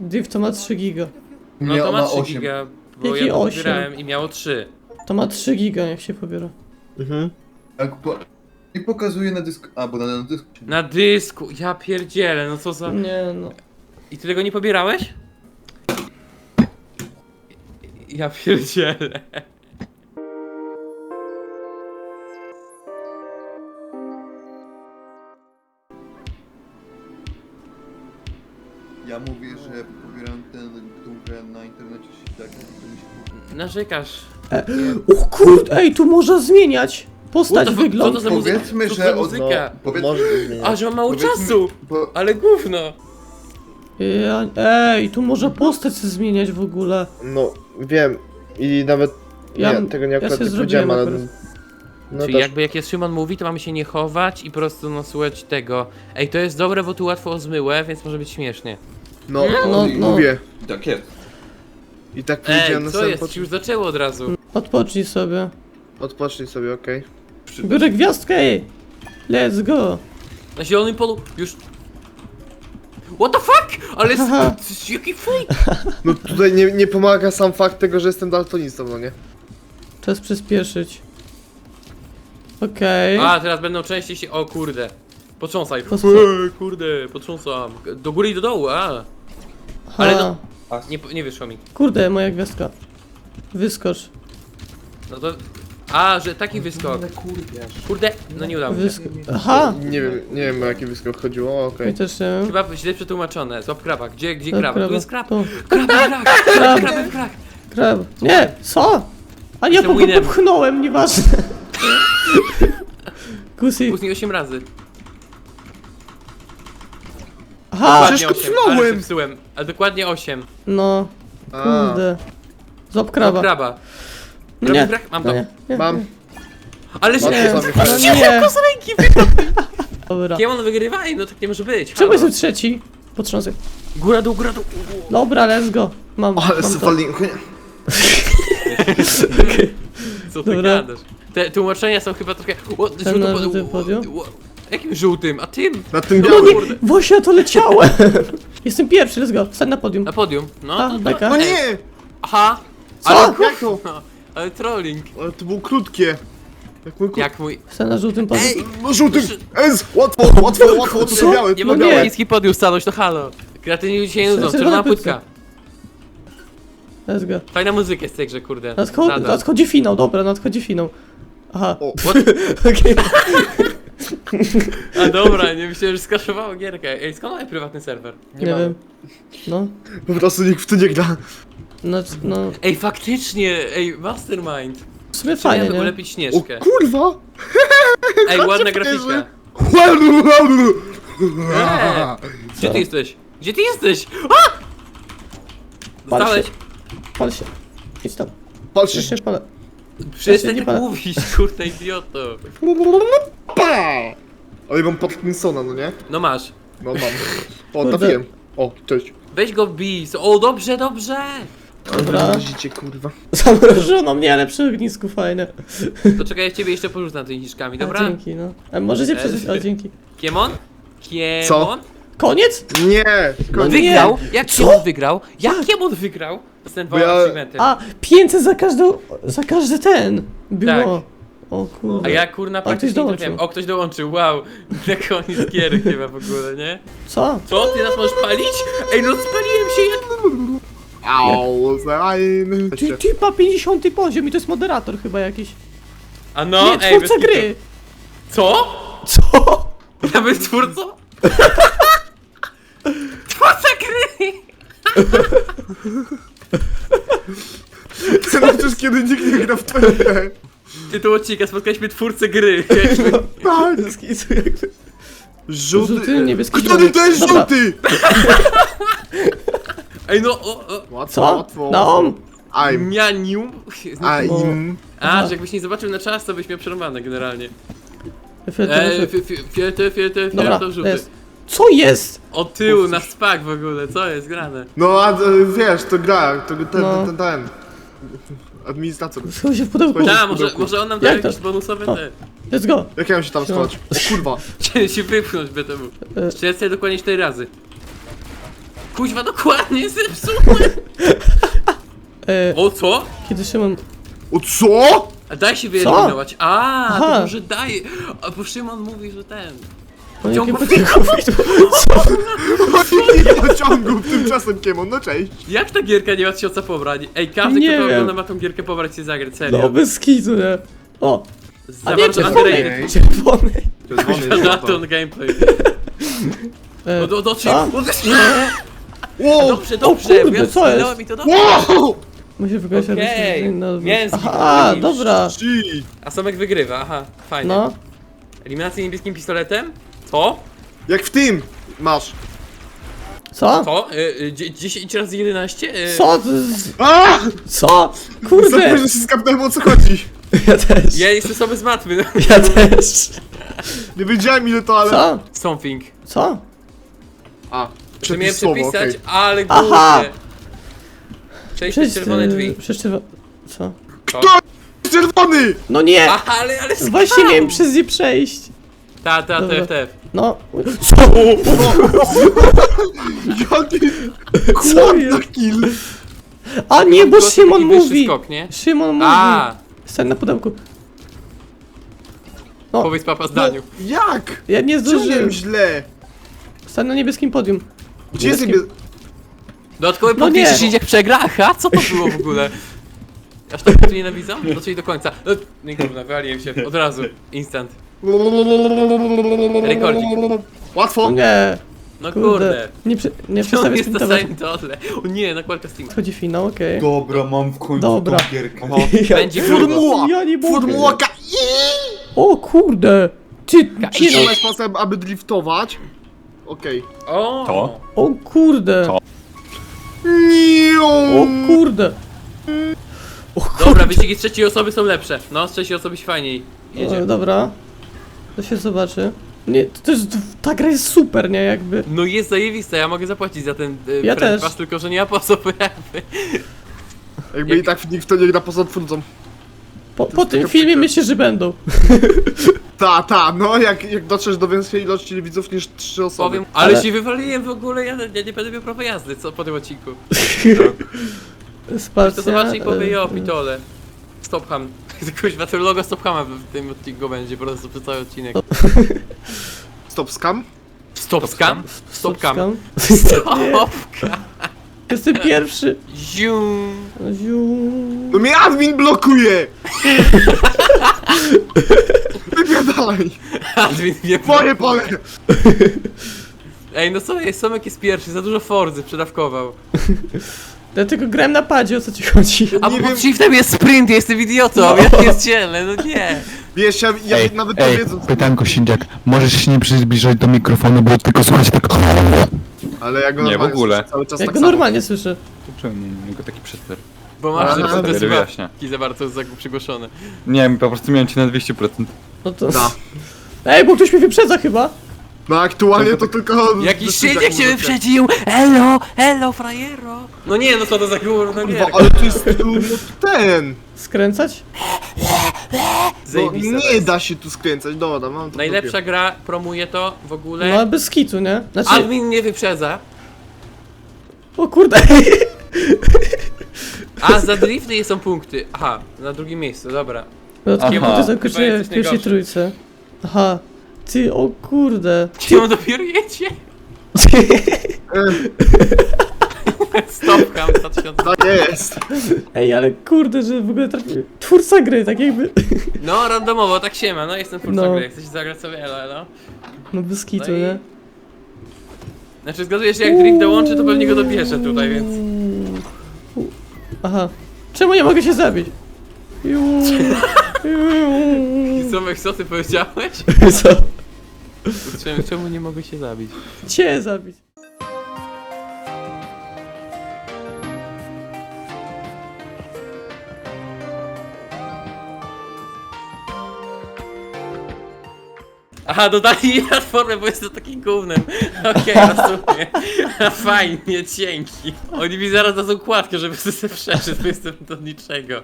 Div to ma 3 giga. No Nie, to ma 3 osiem. giga, bo Jaki ja to pobierałem i miało 3. To ma 3 giga, jak się pobiera. Mhm. Jak po... I pokazuje na dysku. A, bo na, na dysku. Na dysku, ja pierdzielę, no co za... Nie no. I ty tego nie pobierałeś? Ja pierdzielę. Narzekasz. O kurde, ej, tu można zmieniać postać, wygląd. co to za muzyka? Powiedzmy, Co to że za od- muzyka? Powiedz- może zmieniać. A, że mam mało Powiedzmy- czasu! Bo, Ale gówno! Ja, ej, tu można postać sobie zmieniać w ogóle. No, wiem. I nawet... Ja- nie, tego nie ja akurat się nie zrobiłem powiedziałem, ale... akurat. No Czyli też... jakby jak jest Szymon mówi, to mamy się nie chować i po prostu no słuchać tego. Ej, to jest dobre, bo tu łatwo o zmyłę, więc może być śmiesznie. No, No, no. mówię. tak jest. I tak Ej, powiedziałem na co samym jest? początku. Już zaczęło od razu. Odpocznij sobie. Odpocznij sobie, okej. Biorę gwiazdkę, ej. Let's go. Na zielonym polu już... What the fuck? Ale jaki fake! No tutaj nie, nie pomaga sam fakt tego, że jestem daltonistą, no nie? Czas przyspieszyć. Okej. A, teraz będą częściej się... O kurde. Potrząsaj. Posłuchaj. Ej, kurde, potrząsam. Do góry i do dołu, a. ale no- Nie, nie wyszło mi. Kurde, moja gwiazdka. Wyskocz. No to... A, że taki wyskok. Kurde, no nie udało mi się. Wysk Aha! Nie wiem, nie wiem o jaki wyskok chodziło, okej. Ja też nie wiem. Chyba źle przetłumaczone. Złap kraba. Gdzie, gdzie krab? kraba. Tu jest krab. Tu. Krab, krab, krab, krab, krab. Krab. Nie! Co? A ja Jestem po winem. popchnąłem, nieważne. Kusy. Później 8 razy. Aha! Przecież Dokładnie osiem, kopnąłem. ale. Ale dokładnie 8. No, A, kurde. Złap Kraba. No nie. brak? Mam No to. nie, nie, Mam. nie. Ale się... to Nie, sami no nie. z ręki Dobra. Kiemon wygrywa? Ej, no tak nie może być. Czemu Halo. jestem trzeci? Potrząsę. Góra, dół, góra, dół. Dobra, let's go. Mam, Ale mam to. sowalnik. Co ty Dobra. gadasz? Te tłumaczenia są chyba trochę... O, Ten na żółtym podium? o, Jakim żółtym? A tym? Na tym No białym. nie, właśnie ja to leciałem. Jestem pierwszy, let's go. Stań na podium. Na podium. No, A, to, to, beka. O ej, nie! Aha. Co? Ale, Jak to? no, ale trolling. Ale to było krótkie. Jak mój. Jak mój... Stań na żółtym podium. Ej! No żółtym! Proszę. Ez! Łatwo, łatwo, łatwo, to Co? białe, Nie to mogę nie. na niski podium stanąć, to halo. Kreatyni się nie nudzą, czerwona na płytce. płytka. Let's go. Fajna muzyka jest w tej grze, kurde. Nadcho Nadal. nadchodzi finał, dobra, nadchodzi finał. Aha. O, Okej. A dobra, nie myślałem, że skaszowało gierkę. Ej, skąd mamy prywatny serwer? Nie, wiem. No, po prostu nikt w to nie gra. no, no. Ej, faktycznie, ej, mastermind. W sumie Fajnie, fajnie, nie? ulepić O śnieżkę. kurwa! Ej, ładna grafika. Eee, gdzie ty jesteś? Gdzie ty jesteś? A! Pal Zostałeś? się. Pal się. Idź tam. Patrz, palę. Przestań nie tak palę. mówić, kurde idioto. Pa! Ale mam Parkinsona, no nie? No masz. No mam. O, Kurde. trafiłem. O, cześć. Weź go bij. O, dobrze, dobrze. Dobra. Widzicie, kurwa. Zamrożono mnie, ale przy ognisku fajne. To czekaj, ja ciebie jeszcze porzucam tymi niszkami, A, dobra? dzięki, no. A możecie przeżyć, o dzięki. Kiemon? Kiemon? Koniec? Nie! Koniec. Nie. Wygrał? Jak Co? Kiemon wygrał? Jak Kiemon wygrał? Dostałem Bo dwa ja- achievementy. A, 500 za każdą, za każdy ten. Było. O kurde. A ja kurna praktycznie nie dołączył. trafiłem. O, ktoś dołączył, wow. Na koniec gier chyba w ogóle, nie? Co? Co? Ty nas możesz palić? Ej, no spaliłem się jak... Au, zain. Ty, typa 50 poziom i to jest moderator chyba jakiś. A no, Nie, ej, twórca bez gry. kitu. Co? Co? Nawet twórcą? Twórca gry! Ty przecież kiedy nikt nie gra w to nie. Tytuł odcinka, spotkaliśmy twórcę gry. Tak! Kitu jakby. Żółty... Niebieski, Który to jest Dobra. żółty? Ej, no, o, o. Łatwo, Co? łatwo. Naom? I'm. Mianium. I'm. A, że jakbyś nie zobaczył na czas, to byś miał przerwane generalnie. Eee, fi- fi- fioletowy, fioletowy, Dobra, fioletowy, żółty. jest. Co jest? Od tyłu na spak w ogóle, co jest grane? No, a e, wiesz, to gra, to ten, No. ten, ten, ten. Administrator. Schował się w pudełku. Chodź. Może, może on nam da Jak to? jakieś bonusowe O. te. Let's go. Jak ja mam się tam schować? O kurwa. Chciałem się wypchnąć by temu. E. Jeszcze ja chcę dokładnie 4 razy. Kuźwa, dokładnie zepsułem! E, O, co? kiedy Szymon... O co? A daj się wyeliminować. A, Aha. to może daje. A bo Szymon mówi, że ten. Ciągu podziękować. Nie ma ciągu, tymczasem Kiemon, no cześć. Jak ta gierka nie ma tysiąca pobrań? Ej, każdy, Nie kto to wiem. ogląda, ma tą gierkę pobrać i zagrać, serio. No bez kitu, nie? O, Za a nie, czerwonej, underrated. czerwonej. Czerwony jest ten gameplay. E, O, do, do, co? Wow! Dobrze, dobrze, kurde, bo ja co jest? zginąłem i to dobrze. Wow! Musi wygrać Okej, no, miałem Aha, dobra. A Somek wygrywa, aha, fajnie. No, Eliminacja niebieskim pistoletem? Co? Jak w tym masz. Co? Co? Y, y, dzie- 10 razy 11? Y, Co? To A! Co? Kurde! późno się skapnąłem o co chodzi. Ja też. Ja jestem sobie z matmy. no. Ja też. Nie wiedziałem ile to, ale... Co? Something. Co? A, Że miałem przepis słowo, przepisać, okej. ale Aha! głupie. Przejść przez czerwone drzwi. Przez czerwone... Co? Co? Czerwony! No nie! Aha, ale, ale Właśnie skam! miałem przez nie przejść. Ta, ta, Dobra. tf, tf. No. Co? Jaki Co jest? kill. A nie, bo Taki Szymon wyższy mówi. skok, nie? Szymon mówi. A, Stań na pudełku. No, powiedz papa No, zdaniu. jak? ja nie zdążyłem. źle? Stań na niebieskim podium. Gdzie jest niebie... Dodatkowy No punkt nie. jeśli jak przegra? Aha, co to było w ogóle? Aż tak nienawidzą? No czyli do końca. No, nie kurwa, wyaliłem się. Od razu. Instant. Rekordzik. Łatwo. O nie. No Kurde. kurde. Nie, prze, nie To przestawię jest na sprintować. samym dole. O nie, nakładka Steam. Chodzi finał, okej. Dobra, mam w końcu Dobra. tą gierkę. Ja- Będzie grubo. Formuła! Ja nie mogę. Formuła K... O kurde. Ty, to no. jest sposób, aby driftować? Okej. O! To? O kurde. O Okay. kurde. O kurde. Dobra, wyścigi z trzeciej osoby są lepsze. No, z trzeciej osoby się fajniej O, jedzie. dobra. To się zobaczy. Nie, to, to jest, ta gra jest super, nie? Jakby. No jest zajebista, ja mogę zapłacić za ten y, Ja też. Pass, tylko że nie ma po co jakby. Jakby Jak- i tak nikt w to nie gra poza twórcą. Po, po jest tym taka filmie przykra- myślę, że będą. Ta, ta, no jak, jak dotrzesz do większej ilości widzów niż trzy osoby. Powiem, ale, Ale- się wywaliłem w ogóle, ja, ja nie będę miał prawa jazdy, co po tym odcinku. Spacja. To zobaczy i powie, e, jo, pitole. Stopham. Kuźwa, to logo Stophama w tym odcinku będzie po prostu przez cały odcinek. Stop scam? Stopskam? Stopkam. Stopskam. Nie, Stopka. Jestem pierwszy. Ziu. Ziu. No mnie admin blokuje! Wypierdalaj! Admin nie Moje pole! Ej, no co jest, Somek jest pierwszy, za dużo Forzy przedawkował. Dlatego grałem na padzie, o co ci chodzi? A Nie pod wiem- shiftem jest sprint, jestem idiotą, ja pierdzielę, no nie. Wiesz, ja, ja Ej, nawet nie ej, wiedząc... pytanko Sindziak, możesz się nie przybliżać do mikrofonu, bo tylko słuchać tak... Ale ja go Nie, w normalnie ogóle. słyszę cały czas Jak tak go samo. normalnie słyszę. Czemu go taki przester? Bo masz Ale to te wyjaśnia. słuchawki za bardzo za- przygłoszone. Nie, po prostu miałem cię na 200%. No to... Da. Ej, bo ktoś mnie wyprzedza chyba. No aktualnie to tylko... Jakiś szyjek się wyprzedził! Elo, elo, frajero! No nie, no co to za Kurwa, gierka. ale to jest tu ten... Skręcać? No, Zajebista to nie jest. da się tu skręcać, dobra, mam to w Najlepsza gra promuje to w No ogóle. ale bez kitu, nie? Znaczy... Admin nie wyprzedza, O kurde. a za drifty są punkty. Aha, na drugim miejscu, dobra. Dodatkowo Aha. to Chyba w jesteś pierwszej najgorszy. trójce. Aha. Ty, o kurde. Gdzie on dopiero jedzie? Stopkam 2000. Tak jest. Ej, ale kurde, że w ogóle trafi... Twórca gry, tak jakby... No, randomowo, tak się ma, no jestem twórcą No. gry, jak chcesz zagrać sobie elo, elo. No bez kitu, No i- nie? Znaczy zgaduję się, jak drift dołączy, to pewnie go dobierze tutaj, więc... Uuu. Aha. Czemu nie mogę się zabić? Ju. Ju. Somek, co ty powiedziałeś? Co? Czemu, czemu nie mogę się zabić? Cię zabić. Aha, dodali platformę, bo jestem takim gównem. Okej, rozumiem. Fajnie, dzięki. Oni mi zaraz dadzą kładkę, żeby sobie przeszedł, bo jestem do niczego.